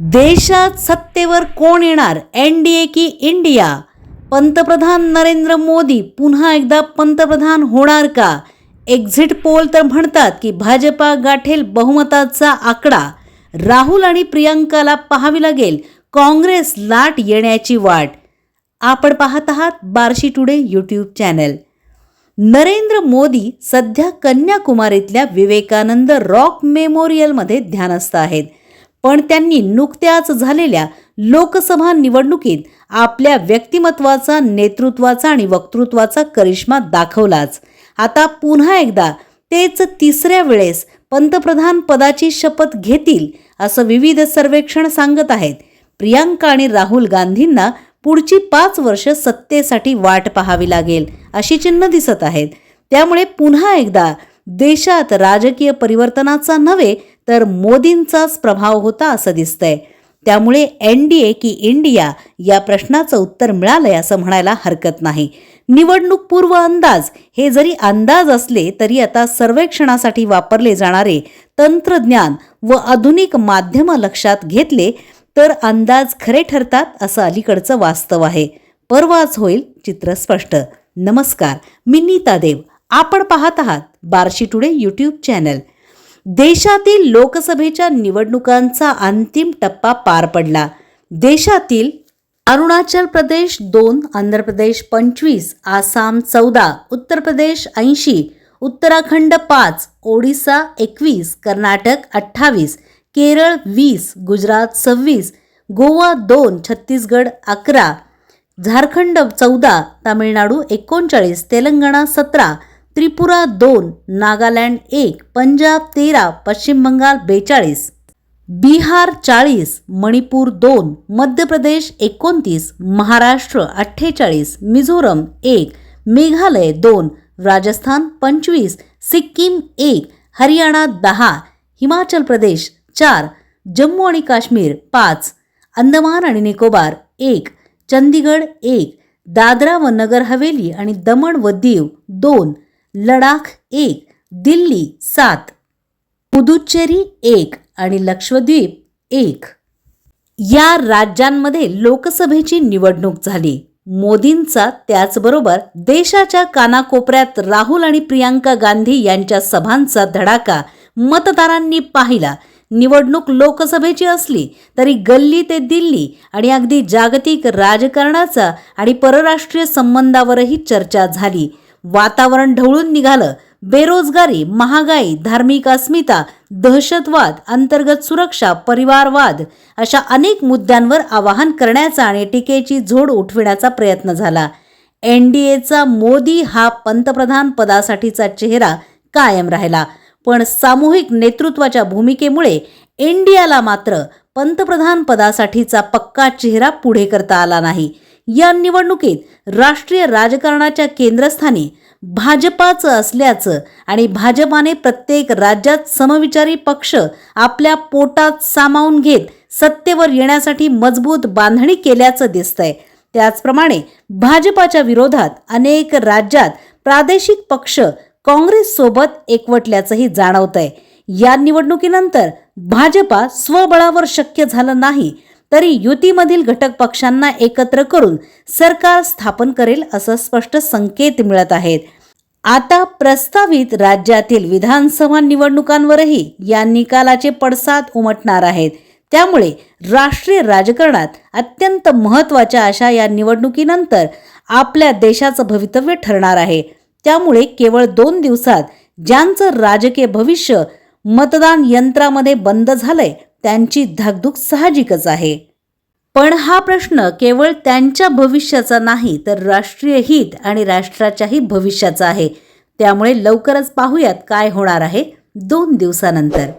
देशात सत्तेवर कोण येणार? एन डी ए की इंडिया? पंतप्रधान नरेंद्र मोदी पुन्हा एकदा पंतप्रधान होणार का? एक्झिट पोल तर म्हणतात की भाजपा गाठेल बहुमताचा आकडा. राहुल आणि प्रियंकाला पाहावी लागेल. काँग्रेस लाट येण्याची वाट. आपण पाहत आहात Barshi today YouTube channel. Narendra Modi सध्या कन्याकुमारीतल्या विवेकानंद रॉक मेमोरियलमध्ये ध्यानस्थ आहेत. पण त्यांनी नुकत्याच झालेल्या लोकसभा निवडणुकीत आपल्या व्यक्तिमत्वाचा नेतृत्वाचा आणि वक्तृत्वाचा करिश्मा दाखवलाच. आता पुन्हा एकदा तेच तिसऱ्या वेळेस पंतप्रधान पदाची शपथ घेतील असं विविध सर्वेक्षण सांगत आहेत. प्रियांका आणि राहुल गांधींना पुढची पाच वर्ष सत्तेसाठी वाट पाहावी लागेल अशी चिन्ह दिसत आहेत. त्यामुळे पुन्हा एकदा देशात राजकीय परिवर्तनाचा नव्हे तर मोदींचाच प्रभाव होता असं दिसतंय. त्यामुळे एन डी ए की इंडिया या प्रश्नाचं उत्तर मिळालंय असं म्हणायला हरकत नाही. निवडणूक पूर्व अंदाज हे जरी अंदाज असले तरी आता सर्वेक्षणासाठी वापरले जाणारे तंत्रज्ञान व आधुनिक माध्यमं लक्षात घेतले तर अंदाज खरे ठरतात असं अलीकडचं वास्तव आहे. परवाच होईल चित्र स्पष्ट. नमस्कार मी नीता देव. आपण पाहत आहात बार्शी टुडे यूट्यूब चॅनल. देशातील लोकसभेच्या निवडणुकांचा अंतिम टप्पा पार पडला. देशातील अरुणाचल प्रदेश दोन आंध्र प्रदेश पंचवीस आसाम चौदा उत्तर प्रदेश ऐंशी उत्तराखंड पाच ओडिसा एकवीस कर्नाटक अठ्ठावीस केरळ वीस गुजरात सव्वीस गोवा दोन छत्तीसगड अकरा झारखंड चौदा तामिळनाडू एकोणचाळीस तेलंगणा सतरा त्रिपुरा दोन नागालँड एक पंजाब तेरा पश्चिम बंगाल बेचाळीस. बिहार चाळीस मणिपूर दोन मध्य प्रदेश एकोणतीस महाराष्ट्र अठ्ठेचाळीस मिझोरम एक मेघालय दोन राजस्थान पंचवीस सिक्कीम एक हरियाणा दहा हिमाचल प्रदेश चार जम्मू आणि काश्मीर पाच अंदमान आणि निकोबार एक चंदीगड एक दादरा व नगर हवेली आणि दमण व दीव दोन लडाख एक दिल्ली सात पुदुच्चेरी एक आणि लक्षद्वीप एक. या राज्यांमध्ये लोकसभेची निवडणूक झाली. मोदींचा त्याचबरोबर देशाच्या कानाकोपऱ्यात राहुल आणि प्रियांका गांधी यांच्या सभांचा धडाका मतदारांनी पाहिला. निवडणूक लोकसभेची असली तरी गल्ली ते दिल्ली आणि अगदी जागतिक राजकारणाचा आणि परराष्ट्रीय संबंधावरही चर्चा झाली. वातावरण ढवळून निघालं. बेरोजगारी महागाई धार्मिक अस्मिता दहशतवाद अंतर्गत सुरक्षा परिवारवाद अशा अनेक मुद्द्यांवर आवाहन करण्याचा आणि टीकेची झोड उठविण्याचा प्रयत्न झाला. एन डी एचा मोदी हा पंतप्रधान पदासाठीचा चेहरा कायम राहिला. पण सामूहिक नेतृत्वाच्या भूमिकेमुळे इंडियाला मात्र पंतप्रधान पदासाठीचा पक्का चेहरा पुढे करता आला नाही. या निवडणुकीत राष्ट्रीय राजकारणाच्या केंद्रस्थानी भाजपाचं असल्याचं आणि भाजपाने प्रत्येक राज्यात समविचारी पक्ष आपल्या पोटात सामावून घेत सत्तेवर येण्यासाठी मजबूत बांधणी केल्याचं दिसतंय. त्याचप्रमाणे भाजपाच्या विरोधात अनेक राज्यात प्रादेशिक पक्ष काँग्रेससोबत एकवटल्याचंही जाणवतंय. या निवडणुकीनंतर भाजपा स्वबळावर शक्य झालं नाही तरी युतीमधील घटक पक्षांना एकत्र करून सरकार स्थापन करेल असं स्पष्ट संकेत मिळत आहेत. आता प्रस्तावित राज्यातील विधानसभा निवडणुकांवरही या निकालाचे पडसाद उमटणार आहेत. त्यामुळे राष्ट्रीय राजकारणात अत्यंत महत्त्वाच्या अशा या निवडणुकीनंतर आपल्या देशाचं भवितव्य ठरणार आहे. त्यामुळे केवळ दोन दिवसात ज्यांचं राजकीय भविष्य मतदान यंत्रामध्ये बंद झालंय त्यांची धाकधूक साहजिकच आहे. पण हा प्रश्न केवळ त्यांच्या भविष्याचा नाही तर राष्ट्रीय हित आणि राष्ट्राच्याही भविष्याचा आहे. त्यामुळे लवकरच पाहूयात काय होणार आहे दोन दिवसानंतर.